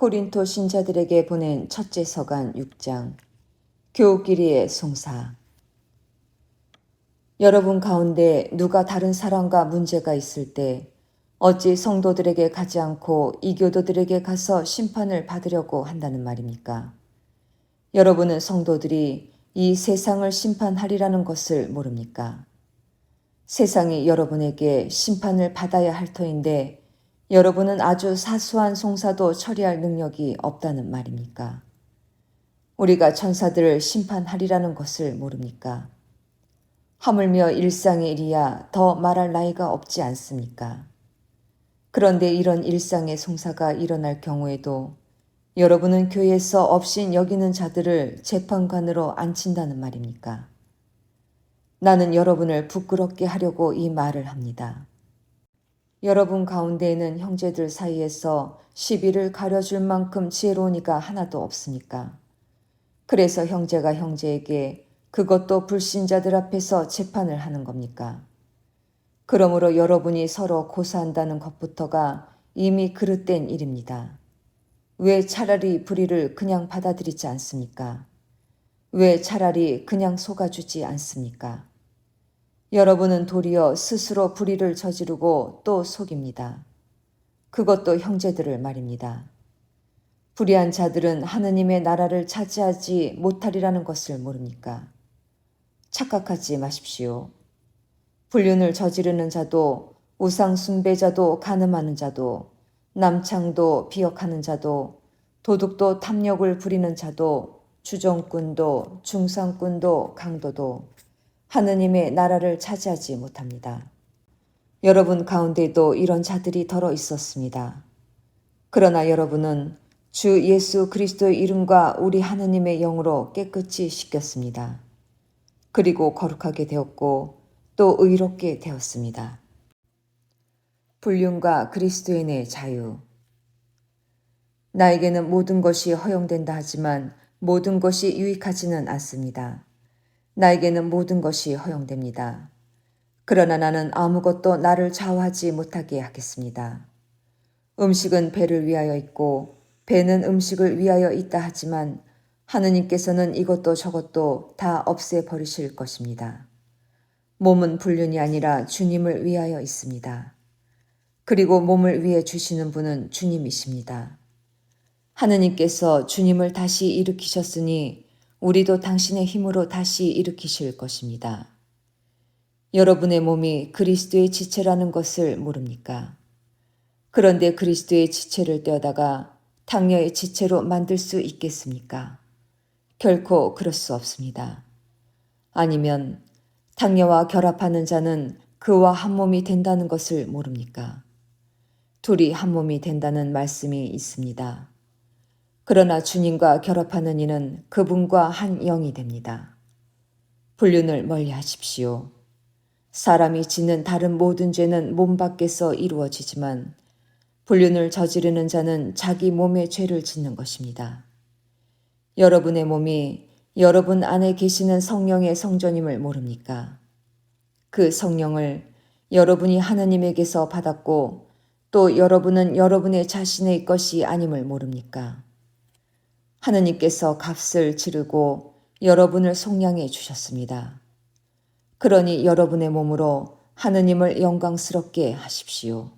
코린토 신자들에게 보낸 첫째 서간 6장 교우끼리의 송사 여러분 가운데 누가 다른 사람과 문제가 있을 때 어찌 성도들에게 가지 않고 이교도들에게 가서 심판을 받으려고 한다는 말입니까? 여러분은 성도들이 이 세상을 심판하리라는 것을 모릅니까? 세상이 여러분에게 심판을 받아야 할 터인데 여러분은 아주 사소한 송사도 처리할 능력이 없다는 말입니까? 우리가 천사들을 심판하리라는 것을 모릅니까? 하물며 일상의 일이야 더 말할 나이가 없지 않습니까? 그런데 이런 일상의 송사가 일어날 경우에도 여러분은 교회에서 없인 여기는 자들을 재판관으로 앉힌다는 말입니까? 나는 여러분을 부끄럽게 하려고 이 말을 합니다. 여러분 가운데에는 형제들 사이에서 시비를 가려줄 만큼 지혜로운 이가 하나도 없습니까? 그래서 형제가 형제에게 그것도 불신자들 앞에서 재판을 하는 겁니까? 그러므로 여러분이 서로 고사한다는 것부터가 이미 그릇된 일입니다. 왜 차라리 불의를 그냥 받아들이지 않습니까? 왜 차라리 그냥 속아주지 않습니까? 여러분은 도리어 스스로 불의를 저지르고 또 속입니다. 그것도 형제들을 말입니다. 불의한 자들은 하느님의 나라를 차지하지 못하리라는 것을 모릅니까? 착각하지 마십시오. 불륜을 저지르는 자도 우상 숭배자도 가늠하는 자도 남창도 비역하는 자도 도둑도 탐욕을 부리는 자도 주정꾼도 중상꾼도 강도도 하느님의 나라를 차지하지 못합니다. 여러분 가운데도 이런 자들이 덜어 있었습니다. 그러나 여러분은 주 예수 그리스도의 이름과 우리 하느님의 영으로 깨끗이 씻겼습니다. 그리고 거룩하게 되었고 또 의롭게 되었습니다. 불륜과 그리스도인의 자유. 나에게는 모든 것이 허용된다 하지만 모든 것이 유익하지는 않습니다. 나에게는 모든 것이 허용됩니다. 그러나 나는 아무것도 나를 좌우하지 못하게 하겠습니다. 음식은 배를 위하여 있고 배는 음식을 위하여 있다 하지만 하느님께서는 이것도 저것도 다 없애 버리실 것입니다. 몸은 불륜이 아니라 주님을 위하여 있습니다. 그리고 몸을 위해 주시는 분은 주님이십니다. 하느님께서 주님을 다시 일으키셨으니 우리도 당신의 힘으로 다시 일으키실 것입니다. 여러분의 몸이 그리스도의 지체라는 것을 모릅니까? 그런데 그리스도의 지체를 떼어다가 당녀의 지체로 만들 수 있겠습니까? 결코 그럴 수 없습니다. 아니면 당녀와 결합하는 자는 그와 한 몸이 된다는 것을 모릅니까? 둘이 한 몸이 된다는 말씀이 있습니다. 그러나 주님과 결합하는 이는 그분과 한 영이 됩니다. 불륜을 멀리 하십시오. 사람이 짓는 다른 모든 죄는 몸 밖에서 이루어지지만 불륜을 저지르는 자는 자기 몸의 죄를 짓는 것입니다. 여러분의 몸이 여러분 안에 계시는 성령의 성전임을 모릅니까? 그 성령을 여러분이 하나님에게서 받았고 또 여러분은 여러분의 자신의 것이 아님을 모릅니까? 하느님께서 값을 치르고 여러분을 속량해 주셨습니다. 그러니 여러분의 몸으로 하느님을 영광스럽게 하십시오.